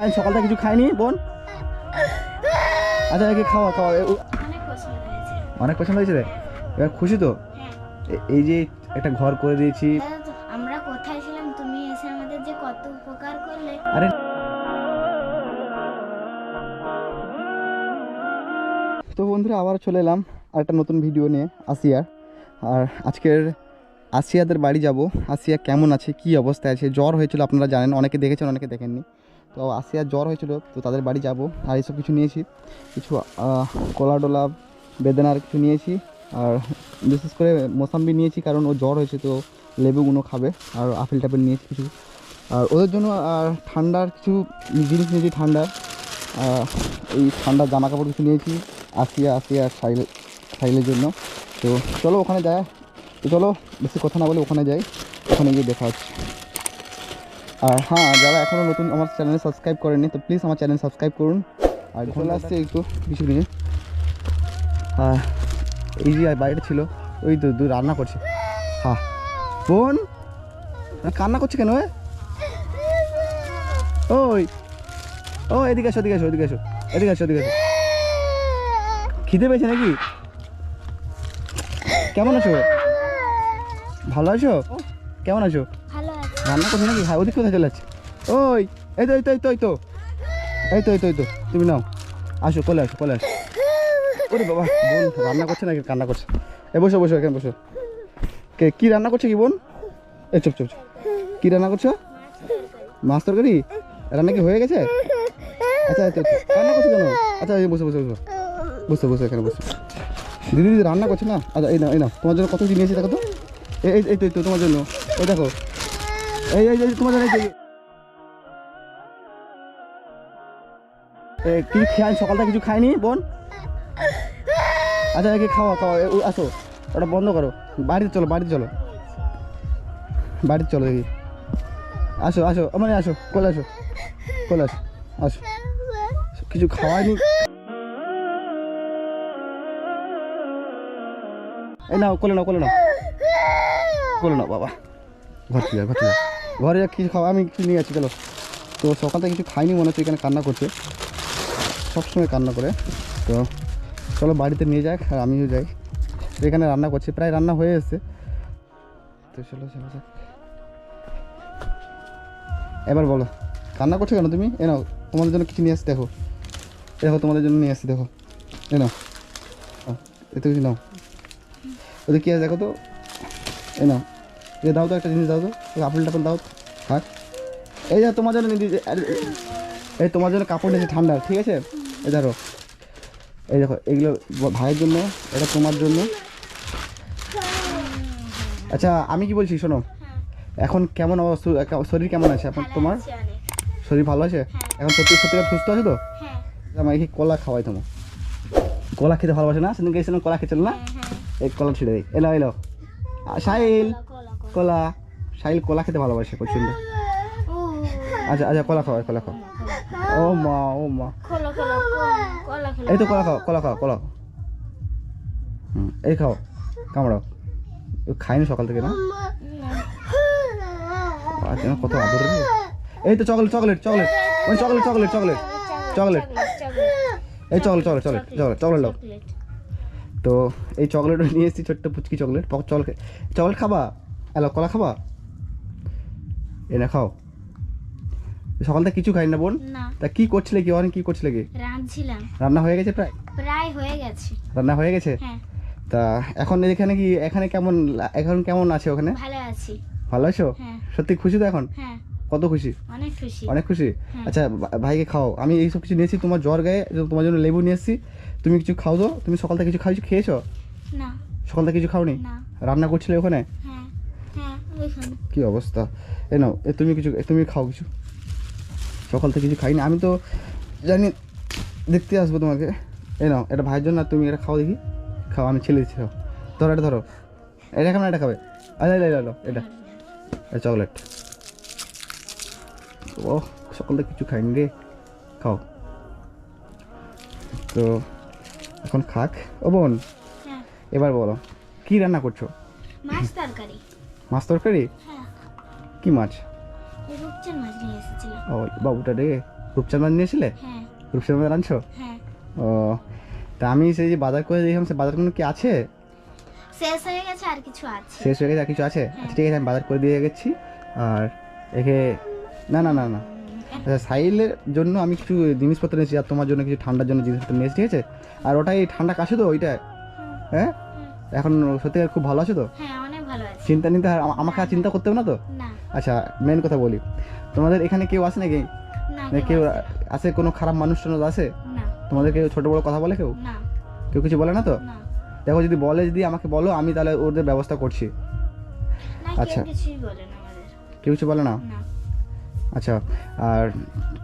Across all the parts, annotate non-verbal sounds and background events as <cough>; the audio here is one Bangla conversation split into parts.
আমি সকালটা কিছু খাইনি বোন। আচ্ছা একে খাওয়া খাওয়া। অনেক পছন্দ হয়েছে রে। এবার খুশি তো? এই যে একটা ঘর করে দিয়েছি। আমরা কোথায় ছিলাম? তুমি এসে আমাদের যে কত উপকার করলে। আরে তো বন্ধুরা আবার চলে এলাম আর একটা নতুন ভিডিও নিয়ে আসিয়ার আর আজকের আসিয়াদের বাড়ি যাব। আসিয়া কেমন আছে? কি অবস্থায় আছে? জ্বর হয়েছিল আপনারা জানেন অনেকে দেখেছেন অনেকে দেখেননি। তো আসিয়ার জ্বর হয়েছিল, তো তাদের বাড়ি যাব। আর এইসব কিছু নিয়েছি। কিছু কলা ডোলা, বেদানার কিছু নিয়েছি। আর বিশেষ করে মোসাম্বি নিয়েছি, কারণ ও জ্বর হয়েছে, তো লেবুগুলো খাবে। আর আপেল টাপেল নিয়েছি কিছু। আর ওদের জন্য, আর ঠান্ডার কিছু জিনিস নিয়েছি ঠান্ডার এই ঠান্ডার জামা কাপড় কিছু নিয়েছি, আসিয়া আসিয়া সাইল সাইলের জন্য। তো চলো ওখানে যায়। তো চলো, বেশি কথা না বলে ওখানে যাই। ওখানে গিয়ে দেখা হচ্ছে। আর হ্যাঁ যারা এখনও নতুন আমার চ্যানেল সাবস্ক্রাইব করেনি তো প্লিজ আমার চ্যানেল সাবস্ক্রাইব করুন। আর চলে আসছে একটু কিছু নিয়ে হ্যাঁ এই যে বাইরে ছিল ওই তো দু রান্না করছে। হ্যাঁ বোন কান্না করছে কেন? ওই ও এদিকে আসো এদিকে আসো এদিকে আসো এদিকে আসো এদিকে আসো খিদে পেয়েছে নাকি? কেমন আছো? ভালো আছো? কেমন আছে? রান্না করছ নাকি? হ্যাঁ ওদিক কোথায় চলে যাচ্ছে। ওই, এই তো এই তো এই তো এই তো। এই তো এই তো এই তো, তুমি নাও। আসো কলে আসো কলে আসো। ওরে বাবা, বোন রান্না করছে নাকি? কান্না করছে। এ, বসো বসো, এখানে বসো। কে, কী রান্না করছে কি বোন? এই চুপ চুপ। কী রান্না করছ? মাছ তরকারি? রান্না কি হয়ে গেছে? আচ্ছা আচ্ছা আচ্ছা। রান্না করছ কেন? আচ্ছা এই, বসে বসে, বসো। বসে বসে, এখানে বসো। দিদি দিদি, রান্না করছে না? আচ্ছা এই না এই না তোমার জন্য কত নিয়েছি দেখো তো? এই এই- তো, তোমার জন্য। এই দেখো এই এই জন্য এই এ, খেয়ে সকালটা কিছু খাইনি বোন? আচ্ছা একে খাওয়া খাওয়া আসো। ওটা বন্ধ করো। বাড়িতে চলো বাড়িতে চলো। বাড়িতে চলো দেখি আসো আসো মানে আসো কোলে আসো কোলে আসো আসো। কিছু খাওয়াইনি এই নাও কোলে নাও কোলে নাও। কোলে নাও বাবা। ঘর থেকে ঘর থেকে ঘরে কিছু খাওয়া আমি কিছু নিয়ে আছি চলো তো সকাল থেকে কিছু খাইনি, মনে হচ্ছে এখানে কান্না করছে। সবসময় কান্না করে। তো চলো বাড়িতে নিয়ে যাক, আর আমিও যাই। এখানে রান্না করছি, প্রায় রান্না হয়ে এসছে। তো চলো চলো, যাক। এবার বলো, কান্না করছ কেন তুমি? এ নাও, তোমাদের জন্য কিছু নিয়ে আসছি, দেখো। দেখো, তোমাদের জন্য নিয়ে আসছি, দেখো। এ নাও। এতে কিছু নাও। ওদের কী আছে দেখো তো? এ নাও। এ দাও তো একটা জিনিস দাও তো। আপেল টাপেল দাও। থাক এই যা তোমার জন্য এই তোমার জন্য কাপড় নিয়েছে ঠান্ডা ঠিক আছে? এই ধরো এই দেখো এগুলো ভাইয়ের জন্য এটা তোমার জন্য। আচ্ছা আমি কি বলছি শোনো? এখন কেমন অবস্থা শরীর কেমন আছে এখন তোমার? শরীর ভালো আছে? এখন সত্যি সত্যিকার সুস্থ আছে তো? হ্যাঁ। আমাকে কি কলা খাওয়াই তোমার কলা খেতে ভালোবাসে না? সেদিন গেছিলাম কলা খেয়েছিল না? এই কলা ছিঁড়ে দেয় এলো এলো। সাহিল কলা সাহিল কলা খেতে ভালোবাসে প্রচণ্ড আচ্ছা আচ্ছা কলা খাওয়াই কলা খাও। ও মা ও মা। এই তো কলা খাও কলা খাও কলা হুম এই খাও কামড়াও। খাইনি সকাল থেকে না? কত আদর এই তো চকলেট চকলেট চকলেট। ওই চকলেট চকলেট চকলেট। চকলেট। এই chocolate chocolate chocolate chocolate chocolate দাও। তো এই চকলেট নিয়ে এসেছি ছোট্ট পুচকি চকলেট। চকলেট চকলেট খাবা? এলো কলা খাবা? এ না খাও। সকাল থেকে কিছু খাই না বোন? তা কি করছিলে কি অনেক কি করছিলে কি? রাঁধছিলাম। রান্না হয়ে গেছে প্রায়? প্রায় হয়ে গেছে। রান্না হয়ে গেছে? হ্যাঁ। তা এখন এখানে কি এখানে কেমন এখন কেমন আছে ওখানে? ভালো আছি। ভালো আছো? হ্যাঁ। সত্যি খুশি তো এখন? হ্যাঁ। কত খুশি? অনেক খুশি। অনেক খুশি। আচ্ছা ভাইকে খাও। আমি এইসব কিছু নিয়েছি তোমার জ্বর গায়ে তোমার জন্য লেবু নিয়ে এসেছি। তুমি কিছু খাও তো? তুমি সকাল থেকে কিছু খাইছো খেয়েছো? না। সকাল থেকে কিছু খাওনি? রান্না করছিলে ওখানে? হ্যাঁ। কি অবস্থা? এ নাও এ তুমি কিছু তুমি খাও কিছু। সকাল থেকে কিছু খাইনি। আমি তো জানি দেখতে আসব তোমাকে। এ নাও এটা ভাইয়ের জন্য তুমি এটা খাও দেখি। খাও আমি ছেলে দিচ্ছি খাও। ধরো এটা ধরো। এটা কেমন এটা খাবে। আরে এটা। এটা চকলেট। ও সকাল থেকে কিছু খাইনি রে। খাও। তো এখন খাক। ও বোন হ্যাঁ। এবার বলো কি রান্না করছ? মাছ তরকারি। মাছ তরকারি? হ্যাঁ। কি মাছ? এই মাছ নিয়ে এসেছিলাম ও বাবুটা রে রূপচাঁদ মাছ নিয়েছিলে হ্যাঁ। রূপচাঁদ মাছ আনছো? হ্যাঁ। ও তা আমি সেই যে বাজার করে দেখলাম সে বাজার কোনো কি আছে? শেষ হয়ে গেছে আর কিছু আছে। শেষ হয়ে গেছে আর কিছু আছে? আচ্ছা ঠিক আছে আমি বাজার করে দিয়ে গেছি। আর একে না না না না। আচ্ছা সাইলের জন্য আমি কিছু জিনিসপত্র নিয়েছি আর তোমার জন্য কিছু ঠান্ডার জন্য জিনিসপত্র নিয়েছি ঠিক আছে? আর ওটাই ঠান্ডা কাছে তো ওইটা হ্যাঁ? এখন সত্যি খুব ভালো আছে তো? হ্যাঁ ভালো আছে। চিন্তা নিতে আমা- আমাকে আর চিন্তা করতে হবে না তো? না। আচ্ছা মেন কথা বলি। তোমাদের এখানে কেউ আসে নাকি? না না কেউ কেউ আসে আসে কোনো খারাপ মানুষ টানুষ আসে না। তোমাদের কেউ ছোটো বড়ো কথা বলে কেউ? না। কেউ কিছু বলে না তো? না। দেখো যদি বলে যদি আমাকে বলো আমি তাহলে ওদের ব্যবস্থা করছি। না আচ্ছা। কেউ কিছুই বলে না আমাদের। কেউ কিছু বলে না? না। আচ্ছা আর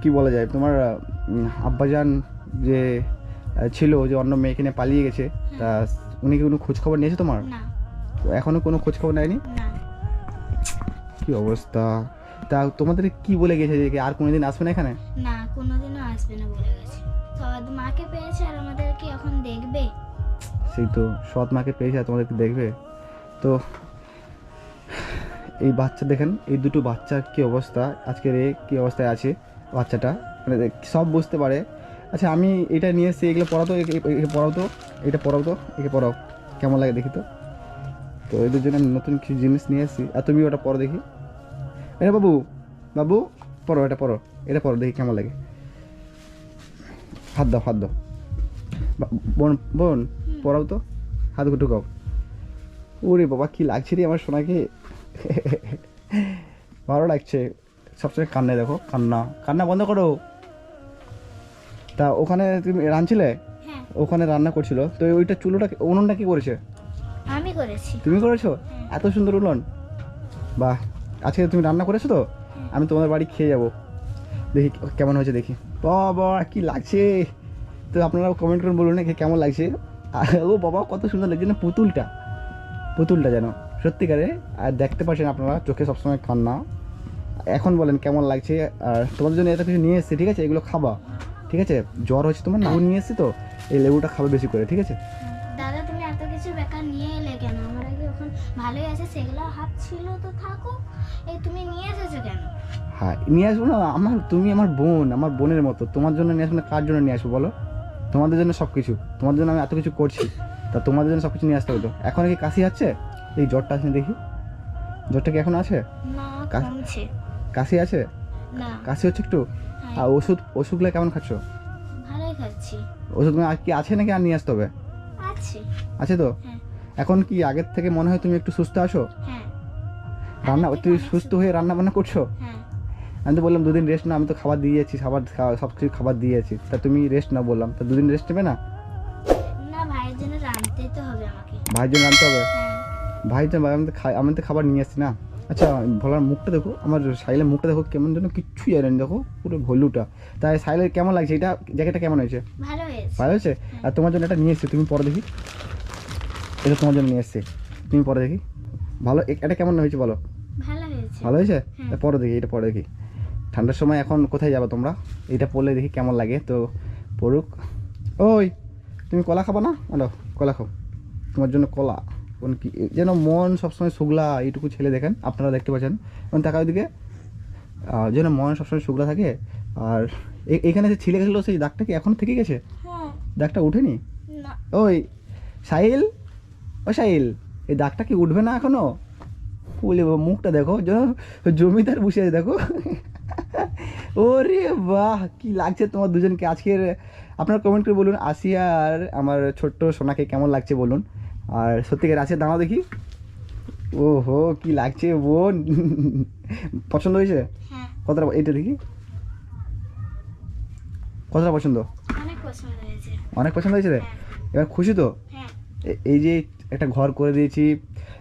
কি বলা যায়? তোমার উম, আব্বাজান যে আহ, ছিল যে অন্য মেয়েকে নিয়ে পালিয়ে গেছে তা উনি কি কোনো খোঁজ খবর নিয়েছে তোমার? না। এখনও কোনো খোঁজ খবর নেয়নি কি অবস্থা? তা তোমাদের কি বলে গেছে যে কি আর কোনোদিন আসবে না এখানে? না কোনোদিনও আসবে না বলে গেছে। সবাই মাকে পেয়েছে আর আমাদেরকে এখন দেখবে? সেই তো সৎ মাকে পেয়েছে আর তোমাদেরকে দেখবে? তো এই বাচ্চা দেখেন এই দুটো বাচ্চার কি অবস্থা? আজকের এ কি অবস্থায় আছে বাচ্চাটা? মানে সব বুঝতে পারে। আচ্ছা আমি এটা নিয়ে এসেছি এগুলো পড়াতো একে পড়াও তো এটা পড়াও তো একে পড়াও। কেমন লাগে দেখি তো? তো এদের জন্য আমি নতুন কিছু জিনিস নিয়ে এসেছি আর তুমি ওটা পড়ো দেখি। এটা বাবু বাবু পরো এটা পরো এটা পড়ো দেখি কেমন লাগে। হাত দাও হাত দাও। বোন বোন পড়াও তো হাত ঢুকাও। ওরে বাবা কি লাগছে রে আমার সোনাকে। <laughs> ভালো লাগছে। সবসময় কান্নায় দেখো কান্না কান্না বন্ধ করো। তা ওখানে তুমি রাঁধছিলে? হ্যাঁ। ওখানে রান্না করছিল। তো ওইটা চুলোটা উনুনটা কি করেছে? আমি করেছি। তুমি করেছ? এত সুন্দর উনুন। বাহ আজকে তুমি রান্না করেছ তো? আমি তোমাদের বাড়ি খেয়ে যাব। দেখি কেমন হয়েছে দেখি। বাবা কি লাগছে? তো আপনারা কমেন্ট করে বলুন না কেমন লাগছে। আর ও বাবা কত সুন্দর লাগছে না পুতুলটা। পুতুলটা যেন সত্যিকারে। আর দেখতে পাচ্ছেন আপনারা চোখে সবসময় কান্না। এখন বলেন কেমন লাগছে। আর তোমাদের জন্য এত কিছু নিয়ে এসেছি ঠিক আছে? এগুলো খাবা। ঠিক আছে? জ্বর হচ্ছে তোমার লেবু নিয়ে এসেছি তো? এই লেবুটা খাবে বেশি করে ঠিক আছে? সেগুলো হাত ছিল তো থাকো এই তুমি নিয়ে এসেছ কেন? হ্যাঁ নিয়ে আসব না আমার তুমি আমার বোন আমার বোনের মতো। তোমার জন্য নিয়ে আসব না কার জন্য নিয়ে আসব বলো? তোমাদের জন্য সব কিছু তোমার জন্য আমি এত কিছু করছি তা তোমাদের জন্য সব কিছু নিয়ে আসতে হতো এখন কি কাশি আছে? এই জ্বরটা আছে দেখি। জ্বরটা কি এখন আছে? কাশি আছে? কাশি হচ্ছে একটু? হ্যাঁ। আর ওষুধ ওষুধগুলো কেমন খাচ্ছ? ওষুধ কি আছে নাকি আর নিয়ে আসতে হবে? আছে। আছে তো? হ্যাঁ। এখন কি আগের থেকে মনে হয় তুমি একটু সুস্থ আছো? হ্যাঁ। রান্না অনেক সুস্থ। হয়ে রান্না বান্না করছ? হ্যাঁ। আমি তো বললাম দুদিন রেস্ট না আমি তো খাবার দিয়েছি খাবার সব কিছু খাবার দিয়েছি তা তুমি রেস্ট না বললাম। তা দুদিন রেস্ট নেবে না? ভাইয়ের জন্য রাঁধতেই তো হবে আমাকে। ভাইয়ের জন্য আনতে হবে? হ্যাঁ। আমি তো খাই আমি তো খাবার নিয়ে আসছি না। আচ্ছা ভোলার মুখটা দেখো আমার সাইলের মুখটা দেখো কেমন যেন কিচ্ছু জানেন দেখো পুরো ভলুটা। তাই সাইলের কেমন লাগছে? এটা জ্যাকেটটা কেমন হয়েছে? ভালো হয়েছে। ভালো হয়েছে? আর তোমার জন্য এটা নিয়ে এসছি তুমি পরে দেখি। এটা তোমার জন্য নিয়ে এসছি। তুমি পরে দেখি। ভালো এটা কেমন হয়েছে বলো? ভালো হয়েছে। হ্যাঁ। পরে দেখি এটা পরে দেখি। ঠান্ডার সময় এখন কোথায় যাবে তোমরা? এটা পরলে দেখি কেমন লাগে। তো পড়ুক। ওই তুমি কলা খাবা না? আলো কলা খাও। তোমার জন্য কলা। কোন কি যেন মন সবসময় শুগলা এইটুকু ছেলে দেখেন আপনারা দেখতে পাচ্ছেন। মানে তাকাও দিকে যেন মন সবসময় শুগলা থাকে। আর এখানে যে ছিলে গেছিল সেই দাগটা কি এখন থেকে গেছে? হ্যাঁ। দাগটা উঠেনি ওই সাহিল? ও সাহিল এই দাগটা কি উঠবে না এখনও? বলে বাবা, মুখটা দেখো জমিদার বসে আছে দেখো। ওরে বাহ কি লাগছে তোমার দুজনকে? আজকের আপনারা কমেন্ট করে বলুন আসিয়া আর আমার ছোট্ট সোনাকে কেমন লাগছে বলুন। আর সত্যিকার আছে দাঁড়াও দেখি। ও হো কি লাগছে বোন। পছন্দ হয়েছে? হ্যাঁ। কতটা এইটা দেখি। কতটা পছন্দ? অনেক পছন্দ হয়েছে। রে? এবার খুশি তো? হ্যাঁ। এই যে একটা ঘর করে দিয়েছি।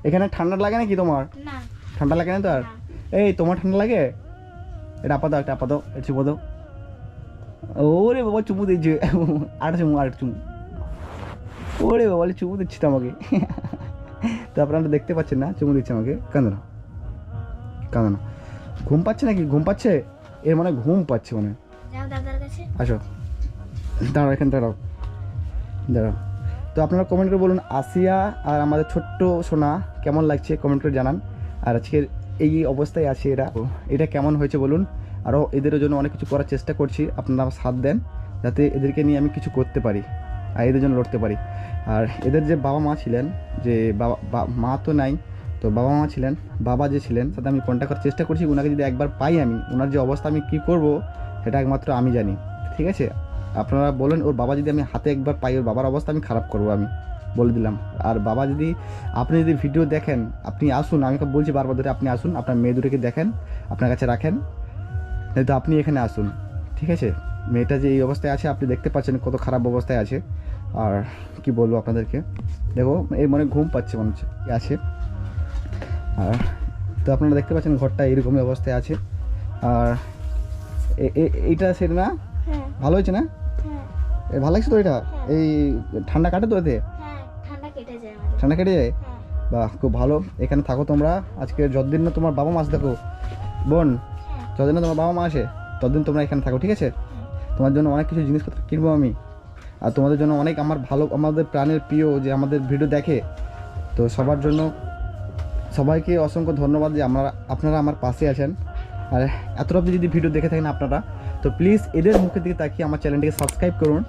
এখানে ঠান্ডা লাগে নাকি তোমার? ঠান্ডা লাগে না তো আর এই তোমার ঠান্ডা লাগে? এটা আপা দাও একটা আপা দাও এটা চুমো দাও। ওরে বাবা চুমু দিচ্ছে। আরেকটা চুমু আরেকটা চুমু। ওরে বাবা চুমু দিচ্ছি তো আমাকে। তো আপনারা দেখতে পাচ্ছেন না চুমু দিচ্ছে আমাকে। কাঁদো না। কাঁদো না। ঘুম পাচ্ছে নাকি? ঘুম পাচ্ছে? এর মানে ঘুম পাচ্ছে মানে। আসো। দাঁড়াও এখানে দাঁড়াও। দাঁড়াও। তো আপনারা কমেন্ট করে বলুন আসিয়া আর আমাদের ছোট্ট সোনা কেমন লাগছে কমেন্ট করে জানান। আর আজকের এই অবস্থায় আছে এরা। এটা কেমন হয়েছে বলুন। আরও এদের জন্য অনেক কিছু করার চেষ্টা করছি। আপনারা সাথ দেন যাতে এদেরকে নিয়ে আমি কিছু করতে পারি আর এদের জন্য লড়তে পারি। আর এদের যে বাবা মা ছিলেন যে বাবা মা তো নাই তো বাবা মা ছিলেন বাবা যে ছিলেন তাতে আমি কন্ট্যাক্ট করার চেষ্টা করছি। ওনাকে যদি একবার পাই আমি ওনার যে অবস্থা আমি কী করব সেটা একমাত্র আমি জানি। ঠিক আছে? আপনারা বলেন ওর বাবা যদি আমি হাতে একবার পাই ওর বাবার অবস্থা আমি খারাপ করব আমি বলে দিলাম। আর বাবা যদি আপনি যদি ভিডিও দেখেন আপনি আসুন আমি বলছি বারবার ধরে আপনি আসুন আপনার মেয়ে দুটোকে দেখেন আপনার কাছে রাখেন তো আপনি এখানে আসুন ঠিক আছে? মেয়েটা যে এই অবস্থায় আছে আপনি দেখতে পাচ্ছেন কত খারাপ অবস্থায় আছে। আর কি বলব আপনাদেরকে? দেখো এই মনে ঘুম পাচ্ছে মনে হচ্ছে আছে। আর তো আপনারা দেখতে পাচ্ছেন ঘরটা এরকমই অবস্থায় আছে। আর এইটা সেটা না? হ্যাঁ। ভালো হয়েছে না? ভালো লাগছে তো এটা? এই ঠান্ডা কাটে তো এতে? হ্যাঁ ঠান্ডা কেটে যায় হ্যাঁ। বাহ খুব ভালো। এখানে থাকো তোমরা। আজকে যতদিন না তোমার বাবা মা আসে দেখো। বোন হ্যাঁ। যতদিন না তোমার বাবা মা আসে ততদিন তোমরা এখানে থাকো ঠিক আছে? তোমার জন্য অনেক কিছু জিনিসপত্র কিনবো আমি। আর তোমাদের জন্য অনেক আমার ভালো আমাদের প্রাণের প্রিয় যে আমাদের ভিডিও দেখে তো সবার জন্য সবাইকে অসংখ্য ধন্যবাদ যে আমরা আপনারা আমার পাশে আছেন। আর এতটা অবধি যদি ভিডিও দেখে থাকেন আপনারা তো প্লিজ এদের মুখের দিকে তাকিয়ে আমার চ্যানেলটিকে সাবস্ক্রাইব করুন।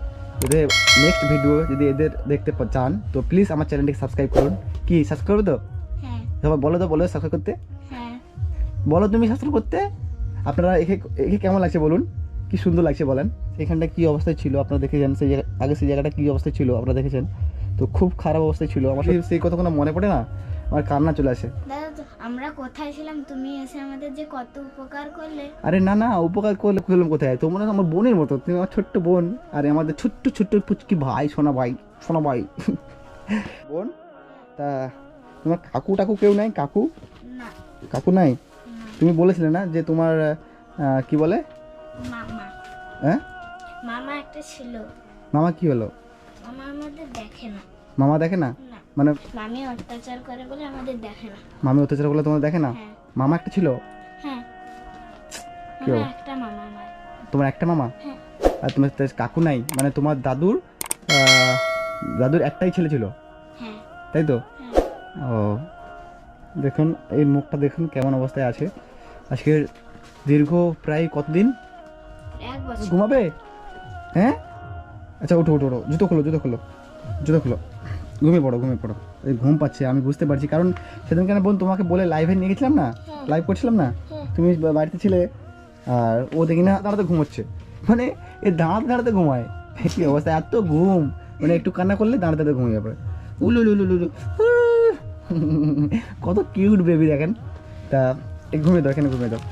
এদের নেক্সট ভিডিও যদি এদের দেখতে চান তো প্লিজ আমার চ্যানেলটিকে সাবস্ক্রাইব করুন। কি সাবস্ক্রাইব করবে তো? হ্যাঁ। সবাই বলো তো বলো সাবস্ক্রাইব করতে। হ্যাঁ। বলো তুমি সাবস্ক্রাইব করতে। আপনারা একে একে কেমন লাগছে বলুন? কি সুন্দর লাগছে বলেন। এখানটা কি অবস্থায় ছিল? আপনারা দেখেছেন সেই আগে সেই জায়গাটা কি অবস্থায় ছিল? আপনারা দেখেছেন। তো খুব খারাপ অবস্থায় ছিল। আমার সেই কথা কোনো মনে পড়ে না? আমার কান্না চলে আসে। আমরা কোথায় ছিলাম? তুমি এসে আমাদের যে কত উপকার করলে। আরে না না উপকার করলে করলাম কোথায়? তোমরা আমার বোনের মতো তুমি আমার ছোট্ট বোন। আর আমাদের ছোট্ট ছোট্ট পুচকি ভাই সোনা ভাই সোনা ভাই। বোন তা তোমার কাকু টাকু কেউ নাই? কাকু? না। কাকু নাই? তুমি বলেছিলে না যে তোমার কি বলে? মামা। হ্যাঁ? মামা একটা ছিল। মামা কি হলো? মামা আমাদের দেখে না। মামা দেখে না? মানে মামি অত্যাচার করে বলে আমাদের দেখে না। মামি অত্যাচার করলে তোমার দেখে না? হ্যাঁ। মামা একটা ছিল? হ্যাঁ। কেউ? একটা মামা তোমার একটা মামা? হ্যাঁ। আর তোমার কাকু নাই? মানে তোমার দাদুর দাদুর একটাই ছেলে ছিল? হ্যাঁ। তাই তো? ও দেখুন এই মুখটা দেখুন কেমন অবস্থায় আছে। আজকে দীর্ঘ প্রায় কতদিন? ঘুমাবে? হ্যাঁ? আচ্ছা ওঠো ওঠো ওঠো জুতো খোলো জুতো খোলো। জুতো খোলো। ঘুমিয়ে পড়ো ঘুমিয়ে পড়ো। এই ঘুম পাচ্ছে আমি বুঝতে পারছি। কারণ সেদিন কেন বোন তোমাকে বলে লাইভে নিয়ে গেছিলাম না। লাইভ করছিলাম না। তুমি বাড়িতে ছিলে আর ও দেখি না দাঁড়াতে ঘুমোচ্ছে। মানে এ দাঁড়াতে দাঁড়াতে ঘুমায়। কি অবস্থা? এত ঘুম। মানে একটু কান্না করলে দাঁড়াতে দাঁড়াতে ঘুমিয়ে পড়ে উলু উলু উলু কত কিউট বেবি দেখেন। তা ঘুমিয়ে দাও এখানে ঘুমিয়ে দাও।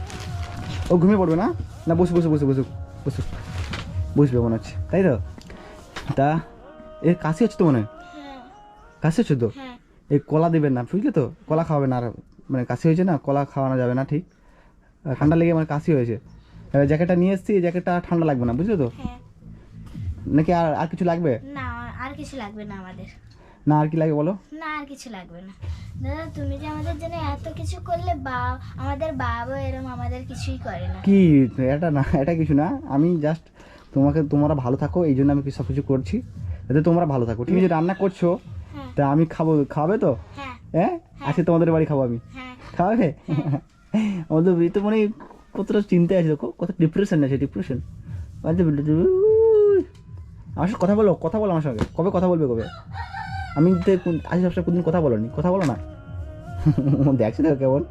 ও ঘুমিয়ে পড়বে না? না বসে বসে বসে বসে বসে বুঝবে মনে হচ্ছে। তাই তো? তা এর কাশি হচ্ছে তো মনে? হয়। হ্যাঁ কাশি হচ্ছে তো? হ্যাঁ। এই কলা দেবেন না বুঝলে তো? কলা খাওয়াবে না আর মানে কাশি হয়েছে না কলা খাওয়ানো যাবে না ঠিক? ঠান্ডা লেগে মানে কাশি হয়েছে। এবার জ্যাকেটটা নিয়ে এসেছি এই জ্যাকেটটা আর ঠান্ডা লাগবে না বুঝলে তো? হ্যাঁ। নাকি আর আর কিছু লাগবে? না আর কিছু লাগবে না আমাদের। না আর কি লাগবে বলো? না আর কিছু লাগবে না। দাদা তুমি যে আমাদের জন্য এত কিছু করলে বা আমাদের বাবা এরম আমাদের কিছুই করে না। কি এটা না এটা কিছু না। আমি জাস্ট তোমাকে তোমরা ভালো থাকো এই জন্য আমি সব কিছু করছি। যাতে তোমরা ভালো থাকো। তুমি যে রান্না করছ হ্যাঁ। তা আমি খাব খাবে তো? হ্যাঁ। হ্যাঁ। আজকে তোমাদের বাড়ি খাব আমি। হ্যাঁ। খাওয়াবে আমাদের তো মানে কতটা চিন্তায় আছে দেখো কত ডিপ্রেশন আছে ডিপ্রেশন আমার সাথে কথা বলো কথা বলো আমার সঙ্গে। কবে কথা বলবে কবে? আমি তো আজ সবসময় কোনদিন কথা বলো নি কথা বলো না। <laughs> দেখছি দেখো কেমন?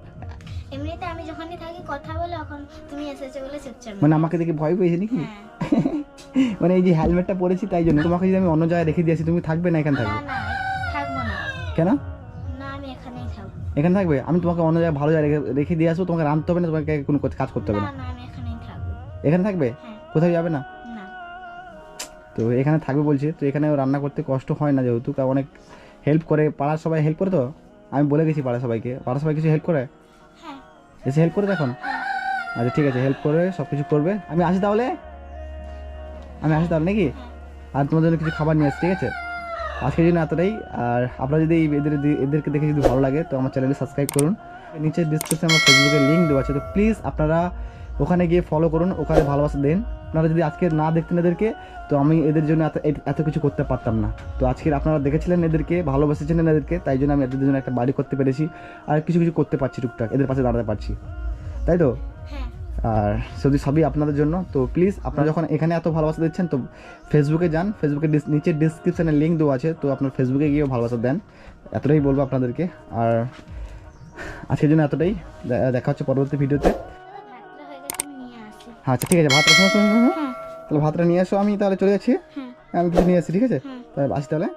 কথা বলে এখন তুমি এসেছ বলে চুপচাপ মানে আমাকে দেখে ভয় পেয়েছে নাকি? হ্যাঁ। <laughs> মানে এই যে হেলমেটটা পরেছি তাই জন্য। তোমাকে যদি আমি অন্য জায়গায় রেখে দিয়েছি তুমি থাকবে না এখানে থাকবে? না থাকব না। কেন? না আমি এখানেই থাকব। এখানে থাকবে? আমি তোমাকে অন্য জায়গায় ভালো জায়গায় রেখে- দিয়ে আসব তোমাকে রাঁধতে হবে না তোমাকে কোনো কাজ করতে হবে না। না না আমি এখানেই থাকব। এখানে থাকবে? হ্যাঁ। কোথাও যাবে না? তো এখানে থাকবে বলছে তো এখানে রান্না করতে কষ্ট হয় না যেহেতু কারণ অনেক হেল্প করে। পাড়ার সবাই হেল্প করে তো? আমি বলে গেছি পাড়ার সবাইকে। পাড়ার সবাই কিছু হেল্প করে? এসে হেল্প করে, দেখুন। আচ্ছা ঠিক আছে হেল্প করে সব কিছু করবে। আমি আসি তাহলে? আমি আসি তাহলে নাকি? আর তোমাদের জন্য কিছু খাবার নিয়ে আসি ঠিক আছে? আজকের জন্য এতটাই। আর আপনারা যদি এদের, এদেরকে দেখে যদি ভালো লাগে, তো আমার চ্যানেলে সাবস্ক্রাইব করুন। নিচে ডিসক্রিপশানে আমার ফেসবুকের লিঙ্ক দেওয়া আছে, তো প্লিজ আপনারা ওখানে গিয়ে ফলো করুন, ওখানে ভালোবাসা দেন। আপনারা যদি আজকে না দেখতেন এদেরকে তো আমি এদের জন্য এত এত- কিছু করতে পারতাম না। তো আজকে আপনারা দেখেছিলেন এদেরকে ভালোবাসেছিলেন এদেরকে তাই জন্য আমি এদের জন্য একটা বাড়ি করতে পেরেছি আর কিছু কিছু করতে পারছি টুকটাক এদের পাশে দাঁড়াতে পারছি। তাই তো? হ্যাঁ। আর যদি সবই আপনাদের জন্য তো প্লিজ আপনারা যখন এখানে এত ভালোবাসা দিচ্ছেন তো ফেসবুকে যান ফেসবুকে নিচে ডিসক্রিপশানে লিঙ্ক দেওয়া আছে তো আপনার ফেসবুকে গিয়েও ভালোবাসা দেন। এতটাই বলব আপনাদেরকে। আর আজকের জন্য এতটাই দেখা হচ্ছে পরবর্তী ভিডিওতে আচ্ছা ঠিক আছে ভাতটা শোনো শোনো। হ্যাঁ তাহলে ভাতটা নিয়ে এসো আমি তাহলে চলে যাচ্ছি। হ্যাঁ আমি কিছু নিয়ে আসছি ঠিক আছে? তাহলে আসি তাহলে।